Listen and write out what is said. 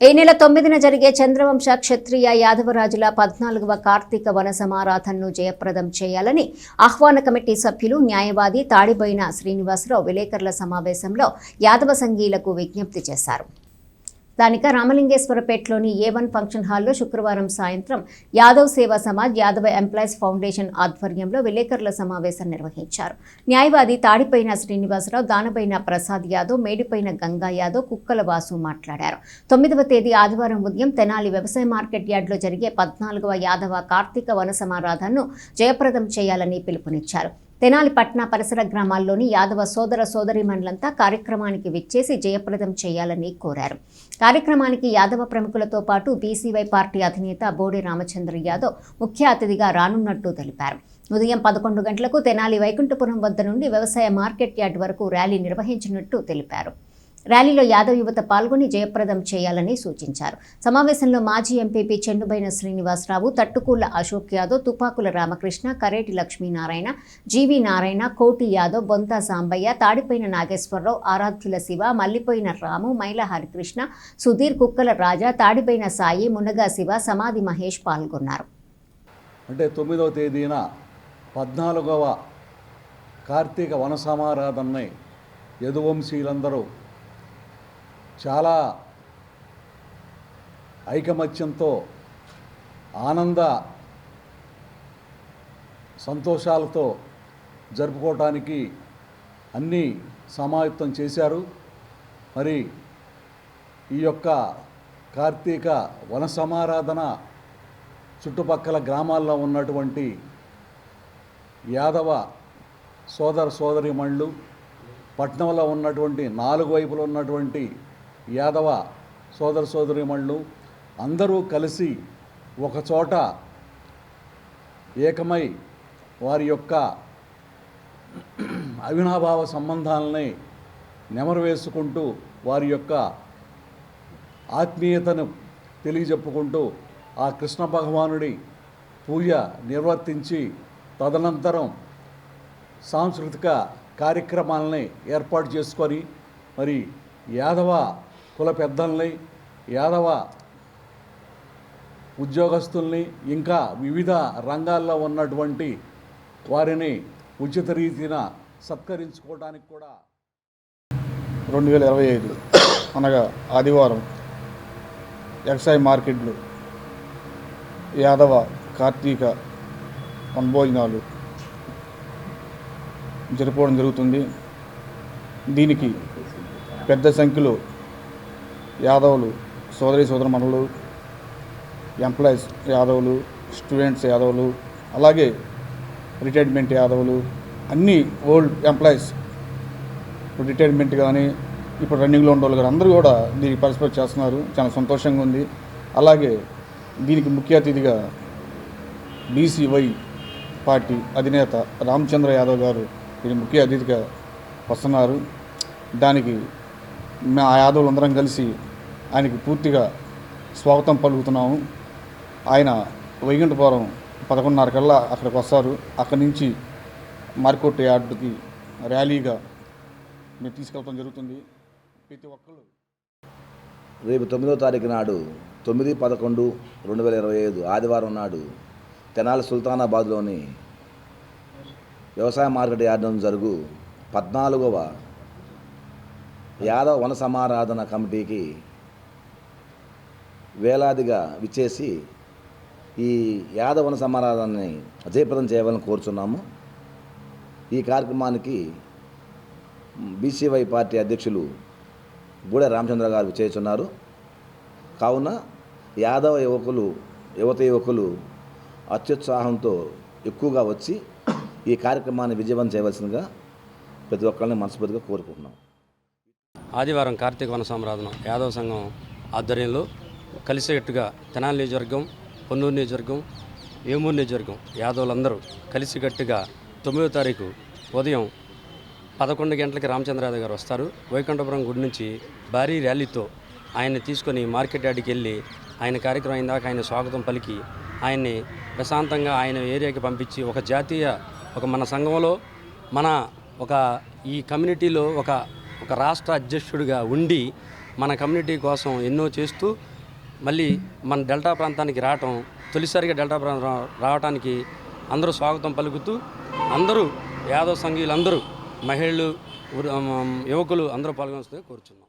ఈ నెల తొమ్మిదిన జరిగే చంద్రవంశ క్షత్రియ యాదవరాజుల పద్నాలుగవ కార్తీక వన సమారాధనను జయప్రదం చేయాలని ఆహ్వాన కమిటీ సభ్యులు న్యాయవాది తాడిబోయిన శ్రీనివాసరావు విలేకరుల సమావేశంలో యాదవ సంఘీలకు విజ్ఞప్తి చేశారు. స్థానిక రామలింగేశ్వరపేటలోని ఏ వన్ ఫంక్షన్ హాల్లో శుక్రవారం సాయంత్రం యాదవ్ సేవా సమాజ్ యాదవ ఎంప్లాయీస్ ఫౌండేషన్ ఆధ్వర్యంలో విలేకరుల సమావేశం నిర్వహించారు. న్యాయవాది తాడిపైన శ్రీనివాసరావు దానపైన ప్రసాద్ యాదవ్ మేడిపైన గంగా యాదవ్ కుక్కల వాసు మాట్లాడారు. తొమ్మిదవ తేదీ ఆదివారం ఉదయం తెనాలి వ్యవసాయ మార్కెట్ యార్డులో జరిగే పద్నాలుగవ యాదవ కార్తీక వన సమారాధనను జయప్రదం చేయాలని పిలుపునిచ్చారు. తెనాలి పట్న పరిసర గ్రామాల్లోని యాదవ సోదర సోదరిమణులంతా కార్యక్రమానికి విచ్చేసి జయప్రదం చేయాలని కోరారు. కార్యక్రమానికి యాదవ ప్రముఖులతో పాటు బీసీవై పార్టీ అధినేత బోడి రామచంద్ర యాదవ్ ముఖ్య అతిథిగా రానున్నట్టు తెలిపారు. ఉదయం పదకొండు గంటలకు తెనాలి వైకుంఠపురం వద్ద నుండి వ్యవసాయ మార్కెట్ యార్డ్ వరకు ర్యాలీ నిర్వహించినట్టు తెలిపారు. ర్యాలీలో యాదవ్ యువత పాల్గొని జయప్రదం చేయాలని సూచించారు. సమావేశంలో మాజీ ఎంపీపీ చెండుబైన శ్రీనివాసరావు తట్టుకూల అశోక్ యాదవ్ తుపాకుల రామకృష్ణ కరేటి లక్ష్మీనారాయణ జీవి నారాయణ కోటి యాదవ్ బొంత సాంబయ్య తాడిపోయిన నాగేశ్వరరావు ఆరాధ్యుల శివ మల్లిపోయిన రాము మైల హరికృష్ణ సుధీర్ కుక్కల రాజా తాడిపోయిన సాయి మునగా శివ సమాధి మహేష్ పాల్గొన్నారు. అంటే తొమ్మిదవ తేదీన పద్నాలుగవ కార్తీక వన యదువంశీలందరూ చాలా ఐకమత్యంతో ఆనంద సంతోషాలతో జరుపుకోవటానికి అన్నీ సమాయుక్తం చేశారు. మరి ఈ యొక్క కార్తీక వన సమారాధన చుట్టుపక్కల గ్రామాల్లో ఉన్నటువంటి యాదవ సోదర సోదరిమణులు పట్నంలో ఉన్నటువంటి నాలుగు వైపులు ఉన్నటువంటి యాదవ సోదర సోదరిమణులు అందరూ కలిసి ఒకచోట ఏకమై వారి యొక్క అవినాభావ సంబంధాలని నెమరవేసుకుంటూ వారి యొక్క ఆత్మీయతను తెలియజెప్పుకుంటూ ఆ కృష్ణ భగవానుడి పూజ నిర్వర్తించి తదనంతరం సాంస్కృతిక కార్యక్రమాలని ఏర్పాటు చేసుకొని మరి యాదవ కుల పెద్దల్ని యాదవ ఉద్యోగస్తుల్ని ఇంకా వివిధ రంగాల్లో ఉన్నటువంటి వారిని ఉచిత రీతిన సత్కరించుకోవడానికి కూడా రెండు వేల ఇరవై ఐదు అనగా ఆదివారం వ్యవసాయ మార్కెట్లు యాదవ కార్తీక వనభోజనాలు జరుపుకోవడం జరుగుతుంది. దీనికి పెద్ద సంఖ్యలో యాదవులు సోదరి సోదరమణులు ఎంప్లాయీస్ యాదవులు స్టూడెంట్స్ యాదవులు అలాగే రిటైర్మెంట్ యాదవులు అన్ని ఓల్డ్ ఎంప్లాయీస్ ఇప్పుడు రిటైర్మెంట్ కానీ ఇప్పుడు రన్నింగ్లో ఉన్న వాళ్ళు అందరూ కూడా దీనికి పార్టిసిపేట్ చేస్తున్నారు. చాలా సంతోషంగా ఉంది. అలాగే దీనికి ముఖ్య అతిథిగా బీసీవై పార్టీ అధినేత రామచంద్ర యాదవ్ గారు దీని ముఖ్య అతిథిగా వస్తున్నారు. దానికి మా యాదవులందరం కలిసి ఆయనకి పూర్తిగా స్వాగతం పలుకుతున్నాము. ఆయన వైకుంఠపురం పదకొండున్నర కల్లా అక్కడికి వస్తారు. అక్కడి నుంచి మార్కెట్ యార్డుకి ర్యాలీగా మేము తీసుకెళ్ళడం జరుగుతుంది. ప్రతి ఒక్కరు రేపు తొమ్మిదో తారీఖు నాడు తొమ్మిది పదకొండు రెండు వేల ఇరవై ఐదు ఆదివారం నాడు తెనాలి సుల్తానాబాద్లోని వ్యవసాయ మార్కెట్ యార్డు జరుగు పద్నాలుగవ యాదవ వన సమారాధన కమిటీకి వేలాదిగా విచ్చేసి ఈ యాదవన సమారాధాన్ని అజయప్రదం చేయాలని కోరుచున్నాము. ఈ కార్యక్రమానికి బీసీవై పార్టీ అధ్యక్షులు గూడె రామచంద్ర గారు చేస్తున్నారు. కావున యాదవ యువకులు యువత యువకులు అత్యుత్సాహంతో ఎక్కువగా వచ్చి ఈ కార్యక్రమాన్ని విజయవంతం చేయవలసిందిగా ప్రతి ఒక్కరిని మనస్ఫూర్తిగా కోరుకుంటున్నాం. ఆదివారం కార్తీక వన సంరాధన యాదవ సంఘం ఆధ్వర్యంలో కలిసేట్టుగా తెనాలి నియోజకవర్గం పొన్నూరు నియోజకవర్గం ఏమూరు నియోజకవర్గం యాదవులందరూ కలిసికట్టుగా తొమ్మిదో తారీఖు ఉదయం పదకొండు గంటలకి రామచంద్ర గారు వస్తారు. వైకుంఠపురం గుడి నుంచి భారీ ర్యాలీతో ఆయన్ని తీసుకొని మార్కెట్ యార్డ్కి వెళ్ళి ఆయన కార్యక్రమం అయిన దాకా ఆయన స్వాగతం పలికి ఆయన్ని ప్రశాంతంగా ఆయన ఏరియాకి పంపించి ఒక జాతీయ ఒక మన సంఘంలో మన ఒక ఈ కమ్యూనిటీలో ఒక ఒక రాష్ట్ర అధ్యక్షుడిగా ఉండి మన కమ్యూనిటీ కోసం ఎన్నో చేస్తూ మళ్ళీ మన డెల్టా ప్రాంతానికి రావటం తొలిసారిగా డెల్టా ప్రాంతం రావడానికి రావటానికి అందరూ స్వాగతం పలుకుతూ అందరూ యాదవ్ సంఘీయులందరూ మహిళలు యువకులు అందరూ పాల్గొనవలసిందిగా కోరుచున్నాం.